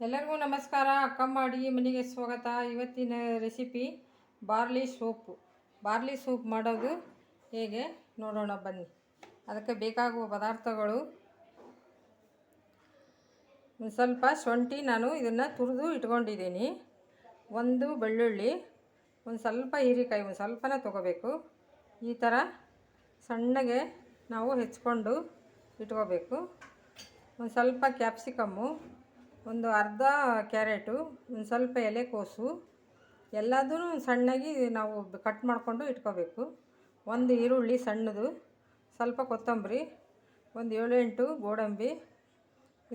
ಎಲ್ಲರಿಗೂ ನಮಸ್ಕಾರ. ಅಕ್ಕಮ್ಮ ಮಾಡಿ ಮನೆಗೆ ಸ್ವಾಗತ. ಇವತ್ತಿನ recipe barley soup. Barley soup ಮಾಡೋದು ಹೇಗೆ ನೋಡೋಣ ಬನ್ನಿ. ಅದಕ್ಕೆ ಬೇಕಾಗುವ ಪದಾರ್ಥಗಳು. ಸ್ವಲ್ಪ ಶುಂಠಿ ನಾನು ಇದನ್ನು ತುರಿದು ಇಟ್ಕೊಂಡಿದ್ದೀನಿ. ಒಂದು ಬೆಳ್ಳುಳ್ಳಿ, ಒಂದು ಸ್ವಲ್ಪ ಹೀರೆಕಾಯಿ, ಒಂದು ಸ್ವಲ್ಪನೇ ತೊಗೋಬೇಕು. ಈ ಥರ ಸಣ್ಣಗೆ ನಾವು ಹೆಚ್ಕೊಂಡು ಇಟ್ಕೋಬೇಕು. ಒಂದು ಸ್ವಲ್ಪ ಕ್ಯಾಪ್ಸಿಕಮ್ಮು ಒಂದು ಅರ್ಧ ಕ್ಯಾರೆಟು ಒಂದು ಸ್ವಲ್ಪ ಎಲೆಕೋಸು ಎಲ್ಲದೂ ಸಣ್ಣಗೆ ನಾವು ಕಟ್ ಮಾಡಿಕೊಂಡು ಇಟ್ಕೋಬೇಕು. ಒಂದು ಈರುಳ್ಳಿ ಸಣ್ಣದು, ಸ್ವಲ್ಪ ಕೊತ್ತಂಬರಿ, ಒಂದು ಏಳು ಎಂಟು ಗೋಡಂಬಿ,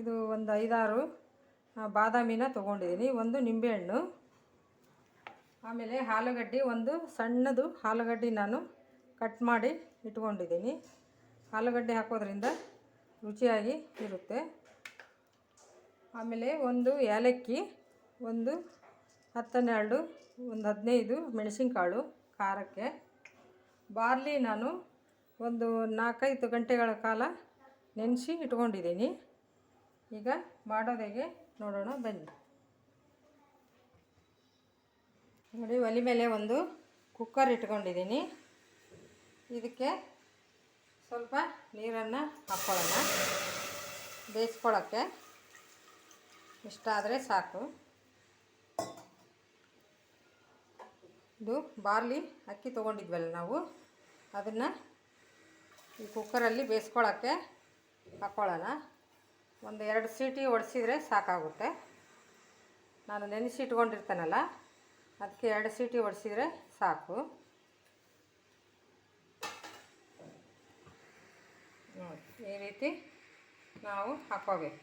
ಇದು ಒಂದು ಐದಾರು ಬಾದಾಮಿನ ತೊಗೊಂಡಿದ್ದೀನಿ, ಒಂದು ನಿಂಬೆಹಣ್ಣು, ಆಮೇಲೆ ಆಲೂಗಡ್ಡೆ, ಒಂದು ಸಣ್ಣದು ಆಲೂಗಡ್ಡೆ ನಾನು ಕಟ್ ಮಾಡಿ ಇಟ್ಕೊಂಡಿದ್ದೀನಿ. ಆಲೂಗಡ್ಡೆ ಹಾಕೋದ್ರಿಂದ ರುಚಿಯಾಗಿ ಇರುತ್ತೆ. ಆಮೇಲೆ ಒಂದು ಏಲಕ್ಕಿ, ಒಂದು ಹತ್ತನ್ನೆರಡು, ಒಂದು ಹದಿನೈದು ಮೆಣಸಿನಕಾಳು, ಖಾರಕ್ಕೆ. ಬಾರ್ಲಿ ನಾನು ಒಂದು ನಾಲ್ಕೈದು ಗಂಟೆಗಳ ಕಾಲ ನೆನೆಸಿ ಇಟ್ಕೊಂಡಿದ್ದೀನಿ. ಈಗ ಮಾಡೋದೇಗೆ ನೋಡೋಣ, ಬನ್ನಿ. ನೋಡಿ, ಒಲೆ ಮೇಲೆ ಒಂದು ಕುಕ್ಕರ್ ಇಟ್ಕೊಂಡಿದ್ದೀನಿ. ಇದಕ್ಕೆ ಸ್ವಲ್ಪ ನೀರನ್ನು ಹಾಕ್ಕೊಳ್ಳೋಣ ಬೇಯಿಸ್ಕೊಳ್ಳೋಕ್ಕೆ. ಇಷ್ಟಾದರೆ ಸಾಕು. ಇದು ಬಾರ್ಲಿ ಅಕ್ಕಿ ತೊಗೊಂಡಿದ್ವಲ್ಲ ನಾವು, ಅದನ್ನು ಈ ಕುಕ್ಕರಲ್ಲಿ ಬೇಯಿಸ್ಕೊಳ್ಳೋಕ್ಕೆ ಹಾಕ್ಕೊಳ್ಳೋಣ ಒಂದು ಎರಡು ಸೀಟಿ ಹೊಡೆಸಿದರೆ ಸಾಕಾಗುತ್ತೆ. ನಾನು ನೆನೆಸಿ ಇಟ್ಕೊಂಡಿರ್ತಾನಲ್ಲ ಅದಕ್ಕೆ ಎರಡು ಸೀಟಿ ಹೊಡೆಸಿದರೆ ಸಾಕು. ಈ ರೀತಿ ನಾವು ಹಾಕ್ಕೋಬೇಕು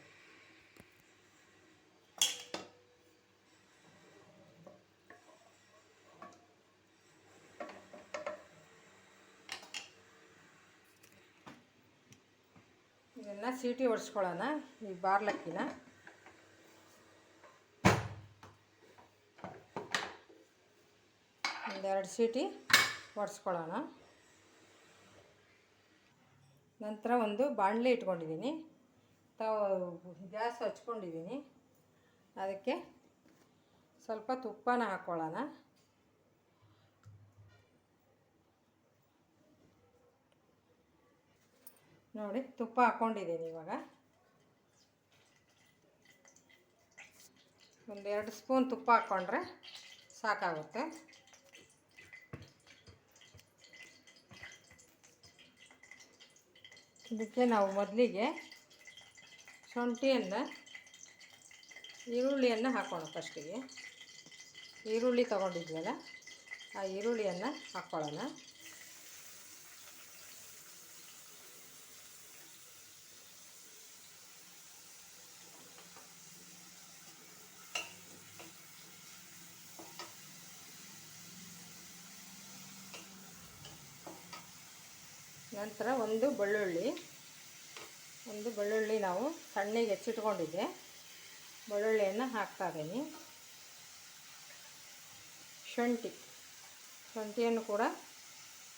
ಇದನ್ನು ಸೀಟಿ ಒಡಿಸ್ಕೊಳ್ಳೋಣ, ಈ ಬಾರ್ಲಕ್ಕಿನ. ಒಂದೆರಡು ಸೀಟಿ ಒಡಿಸ್ಕೊಳ್ಳೋಣ. ನಂತರ ಒಂದು ಬಾಣಲೆ ಇಟ್ಕೊಂಡಿದ್ದೀನಿ. ತಾವು ಗ್ಯಾಸ್ ಹಚ್ಕೊಂಡಿದ್ದೀನಿ. ಅದಕ್ಕೆ ಸ್ವಲ್ಪ ತುಪ್ಪನ ಹಾಕ್ಕೊಳ್ಳೋಣ ನೋಡಿ ತುಪ್ಪ ಹಾಕ್ಕೊಂಡಿದ್ದೀನಿ ಇವಾಗ. ಒಂದೆರಡು ಸ್ಪೂನ್ ತುಪ್ಪ ಹಾಕ್ಕೊಂಡ್ರೆ ಸಾಕಾಗುತ್ತೆ. ಇದಕ್ಕೆ ನಾವು ಮೊದಲಿಗೆ ಶುಂಠಿಯನ್ನು, ಈರುಳ್ಳಿಯನ್ನು ಹಾಕೋಣ ಫಸ್ಟಿಗೆ. ಈರುಳ್ಳಿ ತೊಗೊಂಡಿದ್ವಲ್ಲ ಆ ಈರುಳ್ಳಿಯನ್ನು ಹಾಕ್ಕೊಳ್ಳೋಣ ನಂತರ ಒಂದು ಬೆಳ್ಳುಳ್ಳಿ ಒಂದು ಬೆಳ್ಳುಳ್ಳಿ ನಾವು ಸಣ್ಣಗೆ ಹೆಚ್ಚಿಟ್ಕೊಂಡಿದ್ದೆ. ಬೆಳ್ಳುಳ್ಳಿಯನ್ನು ಹಾಕ್ತಾ ಇದ್ದೀನಿ. ಶುಂಠಿ, ಶುಂಠಿಯನ್ನು ಕೂಡ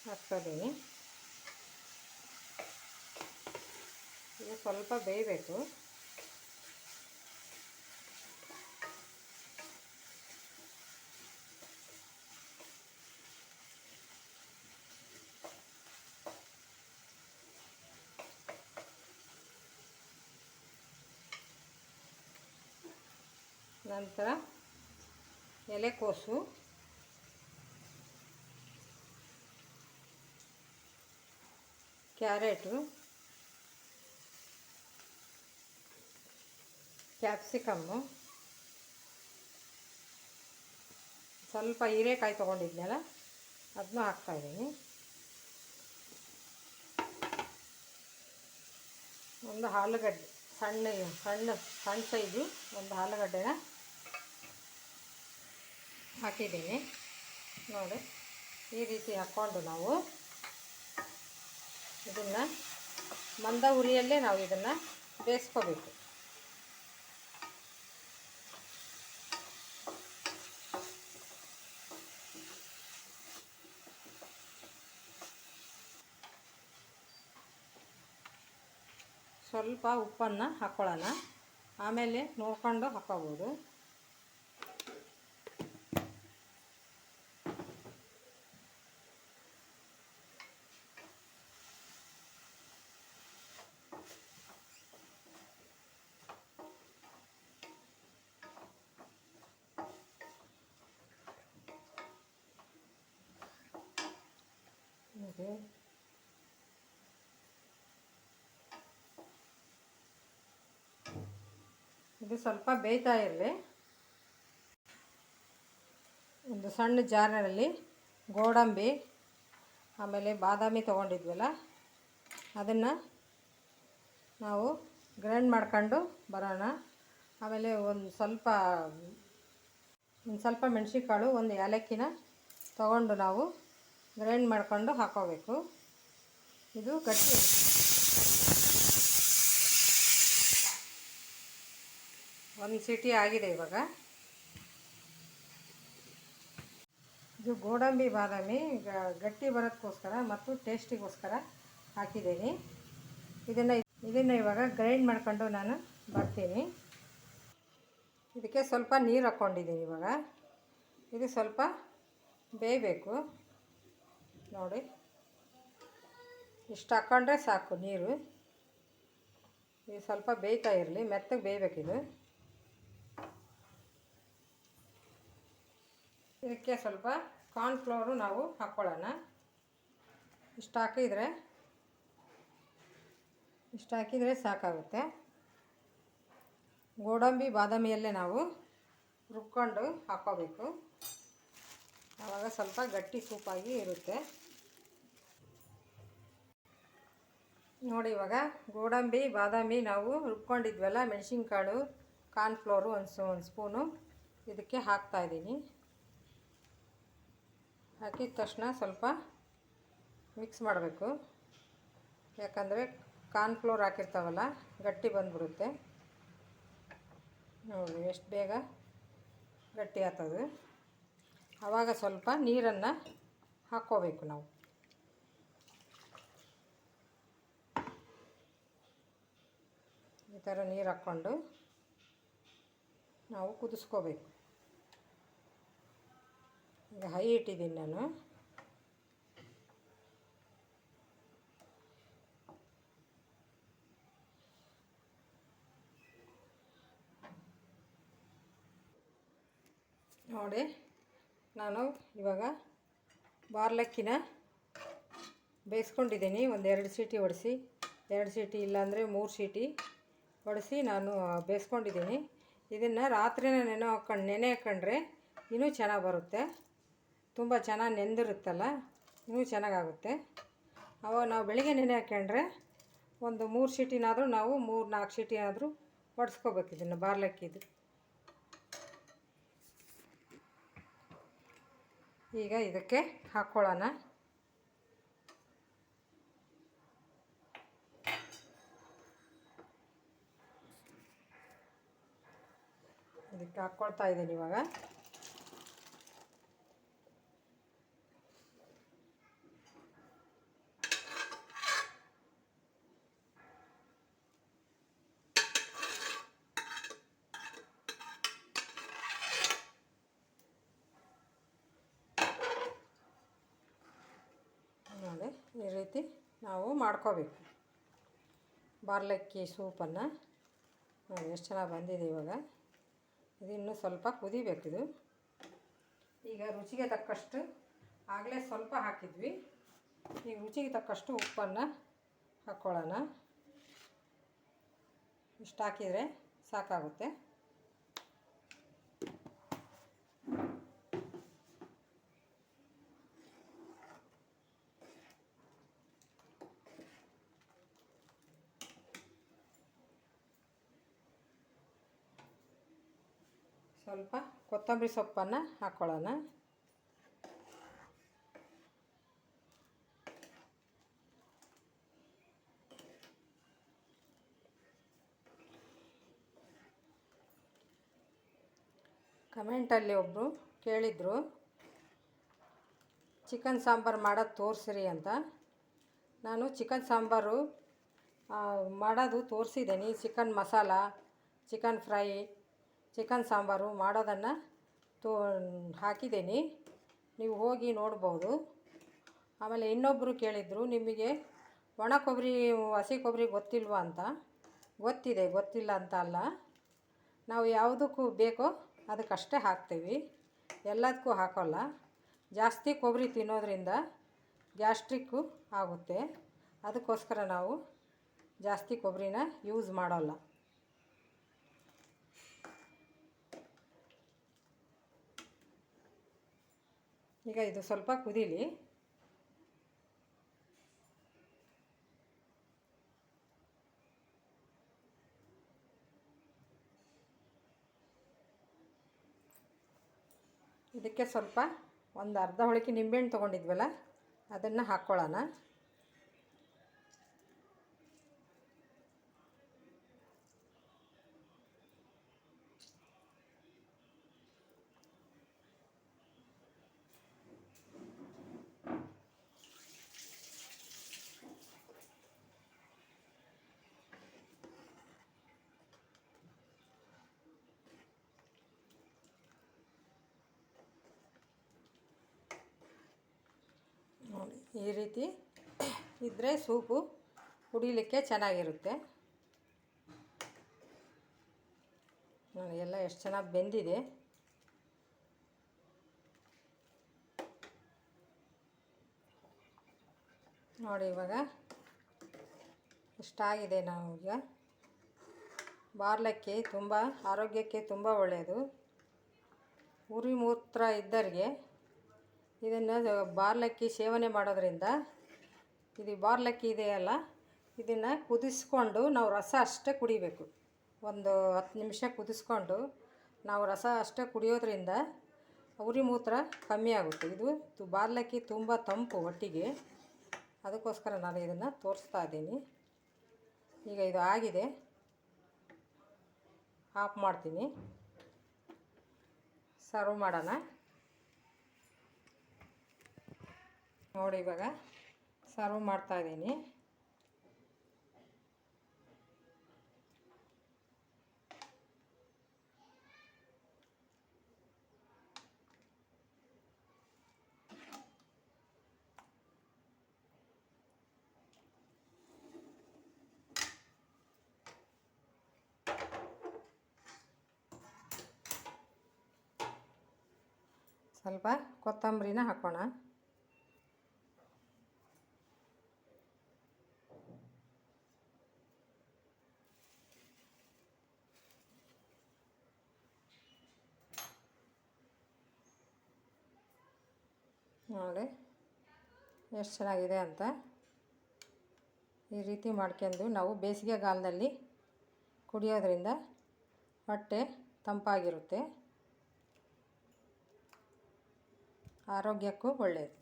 ಹಾಕ್ತಾ ಇದ್ದೀನಿ. ಇದು ಸ್ವಲ್ಪ ಬೇಯಬೇಕು. ನಂತರ ಎಲೆಕೋಸು ಕ್ಯಾರೆಟು. ಕ್ಯಾಪ್ಸಿಕಮ್ಮು. ಸ್ವಲ್ಪ ಹೀರೆಕಾಯಿ ತೊಗೊಂಡಿದ್ನಲ್ಲ ಅದನ್ನೂ ಹಾಕ್ತಾಯಿದ್ದೀನಿ ಒಂದು ಆಲೂಗಡ್ಡೆ, ಸಣ್ಣ ಸಣ್ಣ ಸಣ್ಣ ಸೈಜು ಒಂದು ಆಲೂಗಡ್ಡೆನ ಹಾಕಿದ್ದೀನಿ. ನೋಡಿ, ಈ ರೀತಿ ಹಾಕ್ಕೊಂಡು ನಾವು ಇದನ್ನು ಮಂದ ಉರಿಯಲ್ಲೇ ನಾವು ಇದನ್ನು ಬೇಯಿಸ್ಕೋಬೇಕು. ಸ್ವಲ್ಪ ಉಪ್ಪನ್ನು ಹಾಕ್ಕೊಳ್ಳೋಣ ಆಮೇಲೆ ನೋಡ್ಕೊಂಡು ಹಾಕೋಬೋದು ಇದು ಸ್ವಲ್ಪ ಬೇಯ್ತಾ ಇರಲಿ. ಒಂದು ಸಣ್ಣ ಜಾರಲ್ಲಿ ಗೋಡಂಬಿ, ಆಮೇಲೆ ಬಾದಾಮಿ ತೊಗೊಂಡಿದ್ವಲ್ಲ, ಅದನ್ನು ನಾವು ಗ್ರೈಂಡ್ ಮಾಡ್ಕೊಂಡು ಬರೋಣ. ಆಮೇಲೆ ಒಂದು ಸ್ವಲ್ಪ ಒಂದು ಸ್ವಲ್ಪ ಮೆಣಸಿನ್ಕಾಳು, ಒಂದು ಏಲಕ್ಕಿನ ತಗೊಂಡು ನಾವು ಗ್ರೈಂಡ್ ಮಾಡಿಕೊಂಡು ಹಾಕೋಬೇಕು. ಇದು ಗಟ್ಟಿ ಒಂದು ಸಿಟಿ ಆಗಿದೆ ಇವಾಗ. ಇದು ಗೋಡಂಬಿ, ಬಾದಾಮಿ ಗಟ್ಟಿ ಬರೋದಕ್ಕೋಸ್ಕರ ಮತ್ತು ಟೇಸ್ಟಿಗೋಸ್ಕರ ಹಾಕಿದ್ದೀನಿ. ಇದನ್ನು ಇದನ್ನು ಇವಾಗ ಗ್ರೈಂಡ್ ಮಾಡ್ಕೊಂಡು ನಾನು ಬರ್ತೀನಿ. ಇದಕ್ಕೆ ಸ್ವಲ್ಪ ನೀರು ಹಾಕ್ಕೊಂಡಿದ್ದೀನಿ ಇವಾಗ. ಇದು ಸ್ವಲ್ಪ ಬೇಯಬೇಕು. ನೋಡಿ. ಇಷ್ಟು ಹಾಕ್ಕೊಂಡ್ರೆ ಸಾಕು ನೀರು. ಇದು ಸ್ವಲ್ಪ ಬೇಯ್ತಾ ಇರಲಿ, ಮೆತ್ತಗೆ ಬೇಯಬೇಕಿದು ಇದಕ್ಕೆ ಸ್ವಲ್ಪ ಕಾರ್ನ್ಫ್ಲವರು ನಾವು ಹಾಕ್ಕೊಳ್ಳೋಣ ಇಷ್ಟು ಹಾಕಿದರೆ ಇಷ್ಟು ಹಾಕಿದರೆ ಸಾಕಾಗುತ್ತೆ. ಗೋಡಂಬಿ, ಬಾದಾಮಿಯಲ್ಲೇ ನಾವು ರುಬ್ಕೊಂಡು ಹಾಕ್ಕೋಬೇಕು ಆವಾಗ ಸ್ವಲ್ಪ ಗಟ್ಟಿ ಸೂಪಾಗಿ ಇರುತ್ತೆ. ನೋಡಿ ಇವಾಗ, ಗೋಡಂಬಿ, ಬಾದಾಮಿ ನಾವು ರುಬ್ಕೊಂಡಿದ್ವಲ್ಲ, ಮೆಣಸಿನ್ಕಾಳು ಕಾರ್ನ್ಫ್ಲೋರು ಒಂದು ಒಂದು ಸ್ಪೂನು. ಇದಕ್ಕೆ ಹಾಕ್ತಾಯಿದ್ದೀನಿ ಹಾಕಿದ ತಕ್ಷಣ ಸ್ವಲ್ಪ ಮಿಕ್ಸ್ ಮಾಡಬೇಕು. ಯಾಕಂದರೆ ಕಾರ್ನ್ಫ್ಲೋರ್ ಹಾಕಿರ್ತಾವಲ್ಲ, ಗಟ್ಟಿ ಬಂದ್ಬಿಡುತ್ತೆ. ನೋಡಿ, ಎಷ್ಟು ಬೇಗ ಗಟ್ಟಿ ಆಗ್ತದೆ. ಆವಾಗ ಸ್ವಲ್ಪ ನೀರನ್ನು ಹಾಕ್ಕೋಬೇಕು ನಾವು. ಥರ ನೀರು ಹಾಕ್ಕೊಂಡು ನಾವು ಕುದಿಸ್ಕೋಬೇಕು. ಈಗ ಹೈ ಇಟ್ಟಿದ್ದೀನಿ ನಾನು. ನೋಡಿ, ನಾನು ಇವಾಗ ಬಾರ್ಲಕ್ಕಿನ ಬೇಯಿಸ್ಕೊಂಡಿದ್ದೀನಿ. ಒಂದು ಎರಡು ಸೀಟಿ ಹೊಡೆಸಿ ಎರಡು ಸೀಟಿ ಇಲ್ಲಾಂದರೆ ಮೂರು ಸೀಟಿ. ಹೊಡೆಸಿ ನಾನು ಬೇಯಿಸ್ಕೊಂಡಿದ್ದೀನಿ. ಇದನ್ನು ರಾತ್ರಿನೇ ನೆನೆ ಹಾಕ್ಕೊಂಡು ನೆನೆ ಹಾಕ್ಕೊಂಡ್ರೆ ಇನ್ನೂ ಚೆನ್ನಾಗಿ ಬರುತ್ತೆ. ತುಂಬ ಚೆನ್ನಾಗಿ ನೆಂದಿರುತ್ತಲ್ಲ, ಇನ್ನೂ ಚೆನ್ನಾಗಾಗುತ್ತೆ. ಅವಾಗ ನಾವು ಬೆಳಿಗ್ಗೆ ನೆನೆ ಹಾಕ್ಕೊಂಡ್ರೆ ಒಂದು ಮೂರು ಸೀಟಿನಾದರೂ ನಾವು ಮೂರು ನಾಲ್ಕು ಸೀಟಿ ಆದರೂ ಹೊಡೆಸ್ಕೋಬೇಕು ಇದನ್ನು ಬಾರ್ಲಕ್ಕಿದು ಈಗ ಇದಕ್ಕೆ ಹಾಕ್ಕೊಳ್ಳೋಣ. ಇದಕ್ಕೆ ಹಾಕ್ಕೊಳ್ತಾ ಇದ್ದೀನಿ ಇವಾಗ. ನೋಡಿ, ಈ ರೀತಿ ನಾವು ಮಾಡ್ಕೋಬೇಕು. ಬಾರ್ಲಕ್ಕಿ ಸೂಪನ್ನು. ನೋಡಿ, ಎಷ್ಟು ಚೆನ್ನಾಗಿ ಬಂದಿದೆ ಇವಾಗ. ಇದು ಇನ್ನೂ ಸ್ವಲ್ಪ ಕುದಿಬೇಕಿದು ಈಗ ರುಚಿಗೆ ತಕ್ಕಷ್ಟು ಆಗಲೇ ಸ್ವಲ್ಪ ಹಾಕಿದ್ವಿ. ಈಗ ರುಚಿಗೆ ತಕ್ಕಷ್ಟು ಉಪ್ಪನ್ನು ಹಾಕ್ಕೊಳ್ಳೋಣ ಇಷ್ಟು ಹಾಕಿದರೆ ಸಾಕಾಗುತ್ತೆ. ಸ್ವಲ್ಪ ಕೊತ್ತಂಬರಿ ಸೊಪ್ಪನ್ನು ಹಾಕ್ಕೊಳ್ಳೋಣ ಕಮೆಂಟಲ್ಲಿ ಒಬ್ಬರು ಕೇಳಿದರು, ಚಿಕನ್ ಸಾಂಬಾರು ಮಾಡೋದು ತೋರಿಸ್ರಿ ಅಂತ. ನಾನು ಚಿಕನ್ ಸಾಂಬಾರು ಮಾಡೋದು ತೋರಿಸಿದ್ದೀನಿ chicken masala, chicken fry chicken sambar ಮಾಡೋದನ್ನು ತೋ, ಹಾಕಿದ್ದೀನಿ. ನೀವು ಹೋಗಿ ನೋಡ್ಬೋದು. ಆಮೇಲೆ ಇನ್ನೊಬ್ಬರು ಕೇಳಿದರು, ನಿಮಗೆ ಒಣ ಕೊಬ್ಬರಿ, ಹಸಿ ಕೊಬ್ಬರಿ ಗೊತ್ತಿಲ್ವಾ ಅಂತ. ಗೊತ್ತಿದೆ, ಗೊತ್ತಿಲ್ಲ ಅಂತ ಅಲ್ಲ. ನಾವು ಯಾವುದಕ್ಕೂ ಬೇಕೋ ಅದಕ್ಕಷ್ಟೇ ಹಾಕ್ತೀವಿ. ಎಲ್ಲದಕ್ಕೂ ಹಾಕೋಲ್ಲ. ಜಾಸ್ತಿ ಕೊಬ್ಬರಿ ತಿನ್ನೋದ್ರಿಂದ ಗ್ಯಾಸ್ಟ್ರಿಕ್ಕು ಆಗುತ್ತೆ. ಅದಕ್ಕೋಸ್ಕರ ನಾವು ಜಾಸ್ತಿ ಕೊಬ್ಬರಿನ ಯೂಸ್ ಮಾಡೋಲ್ಲ. ಈಗ ಇದು ಸ್ವಲ್ಪ ಕುದೀಲಿ. ಇದಕ್ಕೆ ಸ್ವಲ್ಪ ಒಂದು ಅರ್ಧ ಹೋಳಿಕೆ ನಿಂಬೆಹಣ್ಣು ತೊಗೊಂಡಿದ್ವಲ್ಲ ಅದನ್ನು ಹಾಕ್ಕೊಳ್ಳೋಣ ನೋಡಿ ಈ ರೀತಿ ಇದ್ದರೆ ಸೂಪು ಕುಡಿಲಿಕ್ಕೆ ಚೆನ್ನಾಗಿರುತ್ತೆ. ಎಲ್ಲ ಎಷ್ಟು ಚೆನ್ನಾಗಿ ಬೆಂದಿದೆ. ನೋಡಿ, ಇವಾಗ ಇಷ್ಟಾಗಿದೆ ನಾವು ಈಗ. ಬಾರ್ಲಕ್ಕಿ ತುಂಬ ಆರೋಗ್ಯಕ್ಕೆ ತುಂಬ ಒಳ್ಳೆಯದು ಉರಿ ಮೂತ್ರ ಇದ್ದರಿಗೆ ಇದನ್ನು ಬಾರ್ಲಕ್ಕಿ ಸೇವನೆ ಮಾಡೋದ್ರಿಂದ ಇದು ಬಾರ್ಲಕ್ಕಿ ಇದೆಯಲ್ಲ ಇದನ್ನು ಕುದಿಸ್ಕೊಂಡು ನಾವು ರಸ ಅಷ್ಟೇ ಕುಡಿಬೇಕು. ಒಂದು ಹತ್ತು ನಿಮಿಷ ಕುದಿಸ್ಕೊಂಡು ನಾವು ರಸ ಅಷ್ಟೇ ಕುಡಿಯೋದ್ರಿಂದ ಉರಿ ಮೂತ್ರ ಕಮ್ಮಿ ಆಗುತ್ತೆ. ಇದು ಬಾರ್ಲಕ್ಕಿ ತುಂಬ ತಂಪು ಒಟ್ಟಿಗೆ. ಅದಕ್ಕೋಸ್ಕರ ನಾನು ಇದನ್ನು ತೋರಿಸ್ತಾ ಇದ್ದೀನಿ. ಈಗ ಇದು ಆಗಿದೆ. ಆಫ್ ಮಾಡ್ತೀನಿ. ಸರ್ವ್ ಮಾಡೋಣ. ನೋಡಿ ಇವಾಗ ಸರ್ವ್ ಮಾಡ್ತಾ ಇದ್ದೀನಿ. ಸ್ವಲ್ಪ ಕೊತ್ತಂಬರಿನ ಹಾಕೋಣ. ನೋಡಿ ಎಷ್ಟು ಚೆನ್ನಾಗಿದೆ ಅಂತ. ಈ ರೀತಿ ಮಾಡ್ಕೊಂಡು ನಾವು ಬೇಸಿಗೆಗಾಲದಲ್ಲಿ ಕುಡಿಯೋದ್ರಿಂದ ಹೊಟ್ಟೆ ತಂಪಾಗಿರುತ್ತೆ. ಆರೋಗ್ಯಕ್ಕೂ ಒಳ್ಳೆಯದು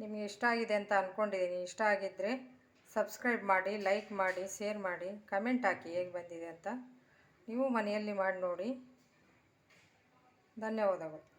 ನಿಮಗೆ ಇಷ್ಟ ಆಗಿದೆ ಅಂತ ಅಂದ್ಕೊಂಡಿದ್ದೀನಿ ಇಷ್ಟ ಆಗಿದ್ದರೆ ಸಬ್ಸ್ಕ್ರೈಬ್ ಮಾಡಿ, ಲೈಕ್ ಮಾಡಿ, ಶೇರ್ ಮಾಡಿ, ಕಮೆಂಟ್ ಹಾಕಿ ಹೇಗೆ ಬಂದಿದೆ ಅಂತ. ನೀವು ಮನೆಯಲ್ಲಿ ಮಾಡಿ ನೋಡಿ. ಧನ್ಯವಾದಗಳು.